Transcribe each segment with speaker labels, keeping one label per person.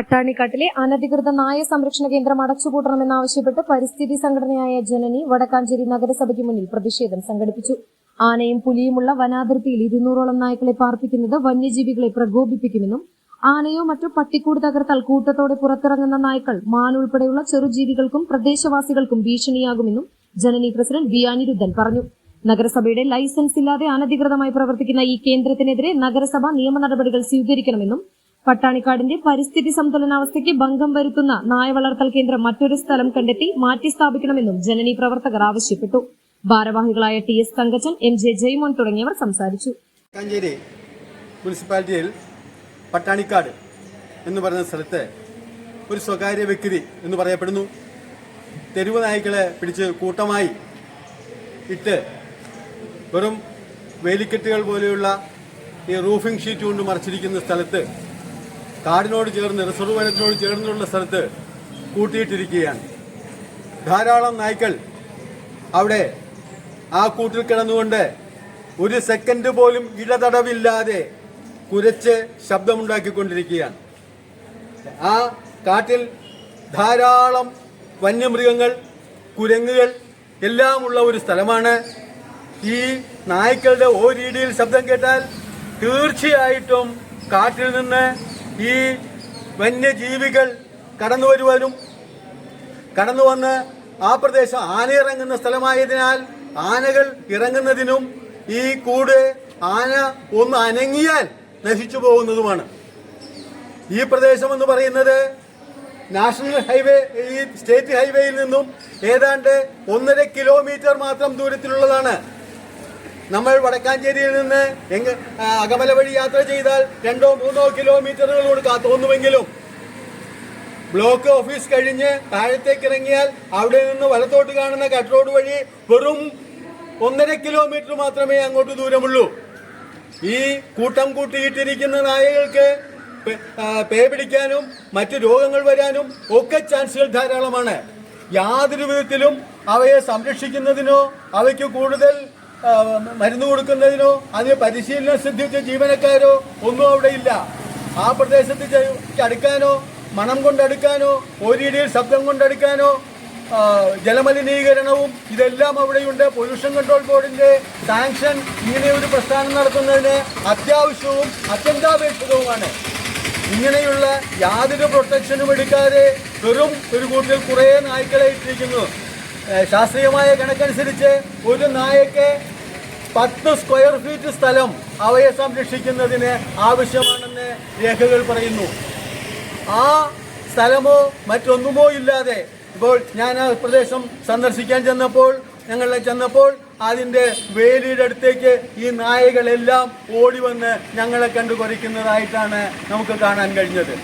Speaker 1: പട്ടാണിക്കാട്ടിലെ അനധികൃത നായ സംരക്ഷണ കേന്ദ്രം അടച്ചുപൂട്ടണമെന്നാവശ്യപ്പെട്ട് പരിസ്ഥിതി സംഘടനയായ ജനനി വടക്കാഞ്ചേരി നഗരസഭയ്ക്ക് മുന്നിൽ പ്രതിഷേധം സംഘടിപ്പിച്ചു. ആനയും പുലിയുമുള്ള വനാതിർത്തിയിൽ ഇരുന്നൂറോളം നായ്ക്കളെ പാർപ്പിക്കുന്നത് വന്യജീവികളെ പ്രകോപിപ്പിക്കുമെന്നും ആനയോ മറ്റോ പട്ടിക്കൂട് തകർത്താൽ കൂട്ടത്തോടെ പുറത്തിറങ്ങുന്ന നായ്ക്കൾ മാൻ ഉൾപ്പെടെയുള്ള ചെറുജീവികൾക്കും പ്രദേശവാസികൾക്കും ഭീഷണിയാകുമെന്നും ജനനി പ്രസിഡന്റ് ബി അനിരുദ്ധൻ പറഞ്ഞു. നഗരസഭയുടെ ലൈസൻസ് ഇല്ലാതെ അനധികൃതമായി പ്രവർത്തിക്കുന്ന ഈ കേന്ദ്രത്തിനെതിരെ നഗരസഭ നിയമ നടപടികൾ സ്വീകരിക്കണമെന്നും പട്ടാണിക്കാടിന്റെ പരിസ്ഥിതി സന്തുലനാവസ്ഥയ്ക്ക് ഭംഗം വരുത്തുന്ന നായ വളർത്തൽ കേന്ദ്രം മറ്റൊരു സ്ഥലം കണ്ടെത്തി മാറ്റി സ്ഥാപിക്കണമെന്നും ജനനി പ്രവർത്തകർ ആവശ്യപ്പെട്ടു. ഭാരവാഹികളായ T S Thankachan M J Jaimon തുടങ്ങിയവർ സംസാരിച്ചു.
Speaker 2: കാഞ്ചേരി മുനിസിപ്പാലിറ്റിയിൽ പട്ടാണിക്കാട് എന്ന് പറയുന്ന സ്ഥലത്ത് ഒരു സ്വകാര്യ വ്യക്തി എന്ന് പറയപ്പെടുന്നു. തെരുവ് നായ്ക്കളെ പിടിച്ച് കൂട്ടമായി ഇട്ട് വെറും വേലിക്കെട്ടുകൾ പോലെയുള്ള ഈ റൂഫിംഗ് ഷീറ്റ് കൊണ്ട് മറച്ചിരിക്കുന്ന സ്ഥലത്ത് കാടിനോട് ചേർന്ന് റിസർവ് വനത്തിനോട് ചേർന്നുള്ള സ്ഥലത്ത് കൂട്ടിയിട്ടിരിക്കുകയാണ്. ധാരാളം നായ്ക്കൾ അവിടെ ആ കൂട്ടിൽ കിടന്നുകൊണ്ട് ഒരു സെക്കൻഡ് പോലും ഇടതടവില്ലാതെ കുരച്ച് ശബ്ദമുണ്ടാക്കിക്കൊണ്ടിരിക്കുകയാണ്. ആ കാട്ടിൽ ധാരാളം വന്യമൃഗങ്ങൾ കുരങ്ങുകൾ എല്ലാം ഉള്ള ഒരു സ്ഥലമാണ്. ഈ നായ്ക്കളുടെ ഓരീടിയിൽ ശബ്ദം കേട്ടാൽ തീർച്ചയായിട്ടും കാട്ടിൽ നിന്ന് ഈ വന്യജീവികൾ കടന്നു വരുവാനും കടന്നു വന്ന് ആ പ്രദേശം ആന ഇറങ്ങുന്ന സ്ഥലമായതിനാൽ ആനകൾ ഇറങ്ങുന്നതിനും ഈ കൂട് ആന ഒന്ന് അനങ്ങിയാൽ നശിച്ചു പോകുന്നതുമാണ്. ഈ പ്രദേശം എന്ന് പറയുന്നത് നാഷണൽ ഹൈവേ ഈ സ്റ്റേറ്റ് ഹൈവേയിൽ നിന്നും ഏതാണ്ട് ഒന്നര കിലോമീറ്റർ മാത്രം ദൂരത്തിലുള്ളതാണ്. നമ്മൾ വടക്കാഞ്ചേരിയിൽ നിന്ന് എങ്ക അകമല വഴി യാത്ര ചെയ്താൽ രണ്ടോ മൂന്നോ കിലോമീറ്ററുകളോട് തോന്നുമെങ്കിലും ബ്ലോക്ക് ഓഫീസ് കഴിഞ്ഞ് താഴത്തേക്ക് ഇറങ്ങിയാൽ അവിടെ നിന്ന് വലത്തോട്ട് കാണുന്ന കട്ട് റോഡ് വഴി വെറും ഒന്നര കിലോമീറ്റർ മാത്രമേ അങ്ങോട്ട് ദൂരമുള്ളൂ. ഈ കൂട്ടം കൂട്ടിയിട്ടിരിക്കുന്ന നായകൾക്ക് പേ- പിടിക്കാനും മറ്റ് രോഗങ്ങൾ വരാനും ഒക്കെ ചാൻസുകൾ ധാരാളമാണ്. യാതൊരു വിധത്തിലും അവയെ സംരക്ഷിക്കുന്നതിനോ അവയ്ക്ക് കൂടുതൽ മരുന്ന് കൊടുക്കുന്നതിനോ അതിന് പരിശീലനം സിദ്ധിച്ച ജീവനക്കാരോ ഒന്നും അവിടെ ഇല്ല. ആ പ്രദേശത്ത് അടുക്കാനോ മണം കൊണ്ടടുക്കാനോ ഒരിടിയിൽ ശബ്ദം കൊണ്ടടുക്കാനോ ജലമലിനീകരണവും ഇതെല്ലാം അവിടെയുണ്ട്. പൊല്യൂഷൻ കൺട്രോൾ ബോർഡിന്റെ സാങ്ഷൻ ഇങ്ങനെ ഒരു പ്രസ്ഥാനം നടത്തുന്നതിന് അത്യാവശ്യവും അത്യന്താപേക്ഷിതവുമാണ്. ഇങ്ങനെയുള്ള യാതൊരു പ്രൊട്ടക്ഷനും എടുക്കാതെ വെറും ഒരു കൂട്ടിൽ കുറേ നായ്ക്കളെ ഇട്ടിരിക്കുന്നു. ശാസ്ത്രീയമായ കണക്കനുസരിച്ച് ഒരു നായക്ക് പത്ത് സ്ക്വയർ ഫീറ്റ് സ്ഥലം അവയെ സംരക്ഷിക്കുന്നതിന് ആവശ്യമാണെന്ന് രേഖകൾ പറയുന്നു. ആ സ്ഥലമോ മറ്റൊന്നുമോ ഇല്ലാതെ ഇപ്പോൾ ഞാൻ ആ പ്രദേശം സന്ദർശിക്കാൻ ചെന്നപ്പോൾ ഞങ്ങൾ ചെന്നപ്പോൾ അതിന്റെ വേലിയുടെ അടുത്തേക്ക് ഈ നായകളെല്ലാം ഓടി വന്ന് ഞങ്ങളെ കണ്ടു കുറയ്ക്കുന്നതായിട്ടാണ് നമുക്ക് കാണാൻ കഴിഞ്ഞത്.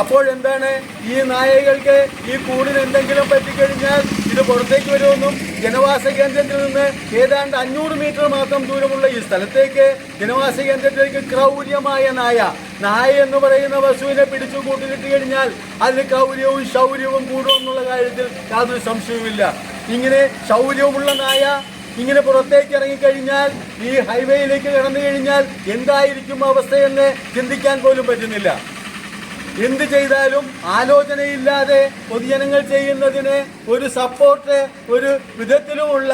Speaker 2: അപ്പോൾ എന്താണ് ഈ നായകൾക്ക് ഈ കൂടിന് എന്തെങ്കിലും പറ്റിക്കഴിഞ്ഞാൽ ഇത് പുറത്തേക്ക് വരുമെന്നും ജനവാസ കേന്ദ്രത്തിൽ നിന്ന് ഏതാണ്ട് അഞ്ഞൂറ് മീറ്റർ മാത്രം ദൂരമുള്ള ഈ സ്ഥലത്തേക്ക് ജനവാസ കേന്ദ്രത്തിലേക്ക് ക്രൗര്യമായ നായ നായ എന്ന് പറയുന്ന പശുവിനെ പിടിച്ചു കൂട്ടിലിട്ട് കഴിഞ്ഞാൽ അതിന് ക്രൗര്യവും ശൗര്യവും കൂടുമെന്നുള്ള കാര്യത്തിൽ യാതൊരു സംശയവുമില്ല. ഇങ്ങനെ ശൗര്യമുള്ള നായ ഇങ്ങനെ പുറത്തേക്ക് ഇറങ്ങിക്കഴിഞ്ഞാൽ ഈ ഹൈവേയിലേക്ക് കടന്നു കഴിഞ്ഞാൽ എന്തായിരിക്കും അവസ്ഥയെന്ന് ചിന്തിക്കാൻ പോലും പറ്റുന്നില്ല. എന്ത് ചെയ്താലും ആലോചനയില്ലാതെ പൊതുജനങ്ങൾ ചെയ്യുന്നതിന് ഒരു സപ്പോർട്ട് ഒരു വിധത്തിലുമുള്ള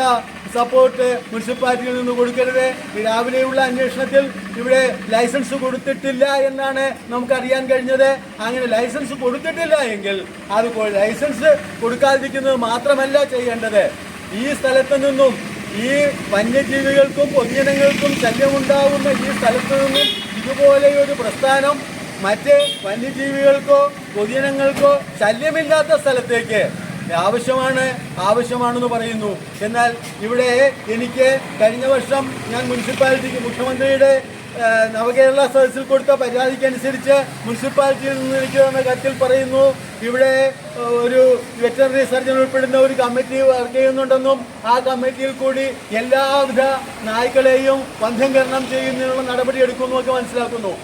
Speaker 2: സപ്പോർട്ട് മുനിസിപ്പാലിറ്റിയിൽ നിന്ന് കൊടുക്കരുത്. രാവിലെയുള്ള അന്വേഷണത്തിൽ ഇവിടെ ലൈസൻസ് കൊടുത്തിട്ടില്ല എന്നാണ് നമുക്കറിയാൻ കഴിഞ്ഞത്. അങ്ങനെ ലൈസൻസ് കൊടുത്തിട്ടില്ല എങ്കിൽ അത് ലൈസൻസ് കൊടുക്കാതിരിക്കുന്നത് മാത്രമല്ല ചെയ്യേണ്ടത്. ഈ സ്ഥലത്ത് നിന്നും ഈ വന്യജീവികൾക്കും പൊതുജനങ്ങൾക്കും ശല്യമുണ്ടാവുന്ന ഈ സ്ഥലത്ത് നിന്നും ഇതുപോലെയൊരു പ്രസ്ഥാനം മറ്റ് വന്യജീവികൾക്കോ പൊതുജനങ്ങൾക്കോ ശല്യമില്ലാത്ത സ്ഥലത്തേക്ക്. ആവശ്യമാണ് ആവശ്യമാണെന്ന് പറയുന്നു. എന്നാൽ ഇവിടെ എനിക്ക് കഴിഞ്ഞ വർഷം ഞാൻ മുനിസിപ്പാലിറ്റിക്ക് മുഖ്യമന്ത്രിയുടെ നവകേരള സദസ്സിൽ കൊടുത്ത പരാതിക്കനുസരിച്ച് മുനിസിപ്പാലിറ്റിയിൽ നിന്ന് എനിക്ക് തന്ന കത്തിൽ പറയുന്നു ഇവിടെ ഒരു വെറ്ററിനറി സർജൻ ഉൾപ്പെടുന്ന ഒരു കമ്മിറ്റി വർക്ക് ചെയ്യുന്നുണ്ടെന്നും ആ കമ്മിറ്റിയിൽ കൂടി എല്ലാവിധ നായ്ക്കളെയും വന്ധ്യംകരണം ചെയ്യുന്നതിനുള്ള നടപടി എടുക്കുമെന്നും ഒക്കെ മനസ്സിലാക്കുന്നു.